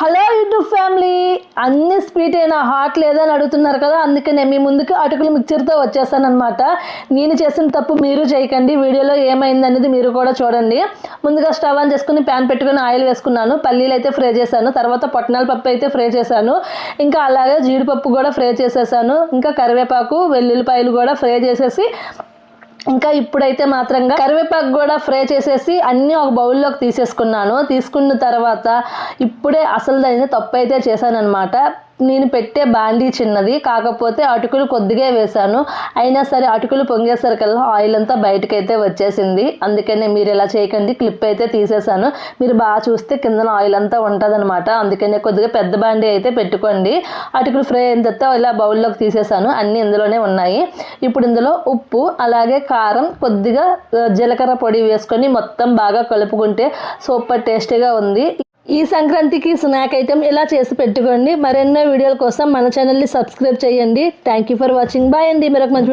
Hello YouTube family. అన్ని sweet అయినా hot లేదా అని అడుగుతున్నారు కదా అందుకే నేను మీ ముందుకు అటుకులు మిక్చర్తో వచ్చేసాను నేను చేసిన తప్పు మీరు చేయకండి వీడియోలో ఏమైంది అనేది మీరు కూడా చూడండి. ముందుగా స్టవ్ ఆన్ చేసుకుని ప్యాన్ పెట్టుకుని ఆయిల్ వేసుకున్నాను. పల్లీలు అయితే ఫ్రై చేశాను తర్వాత పొట్టనాల పప్పు అయితే ఫ్రై చేశాను. ఇంకా అలాగే జీడిపప్పు కూడా ఫ్రై చేసేసాను. ఇంకా కరివేపాకు వెల్లుల్లిపాయలు కూడా ఫ్రై చేసేసి ఇంకా ఇప్పుడైతే మాత్రంగా కరివేపాకు కూడా ఫ్రై చేసేసి అన్నీ ఒక బౌల్లోకి తీసేసుకున్నాను. తీసుకున్న తర్వాత ఇప్పుడే అసలు తప్పు అయితే చేశానమాట నేను పెట్టే బాండీ చిన్నది కాకపోతే అటుకులు కొద్దిగా వేశాను. అయినా సరే అటుకులు పొంగేసరికల్లా ఆయిల్ అంతా బయటకైతే వచ్చేసింది. అందుకనే మీరు ఇలా చేయకండి క్లిప్ అయితే తీసేశాను. మీరు బాగా చూస్తే కింద ఆయిల్ అంతా ఉంటుందన్నమాట. అందుకనే కొద్దిగా పెద్ద బాండీ అయితే పెట్టుకోండి. అటుకులు ఫ్రై అయిన తర్వాత ఇలా బౌల్లోకి తీసేశాను. అన్నీ ఇందులోనే ఉన్నాయి. ఇప్పుడు ఇందులో ఉప్పు అలాగే కారం కొద్దిగా జీలకర్ర పొడి వేసుకొని మొత్తం బాగా కలుపుకుంటే సూపర్ టేస్టీగా ఉంది. ఈ సంక్రాంతికి స్నాక్ ఐటెం ఇలా చేసి పెట్టుకోండి. మరెన్నో వీడియోల కోసం మన ఛానల్ని సబ్స్క్రైబ్ చేయండి. Thank you for watching bye అండి. మరొక మంచి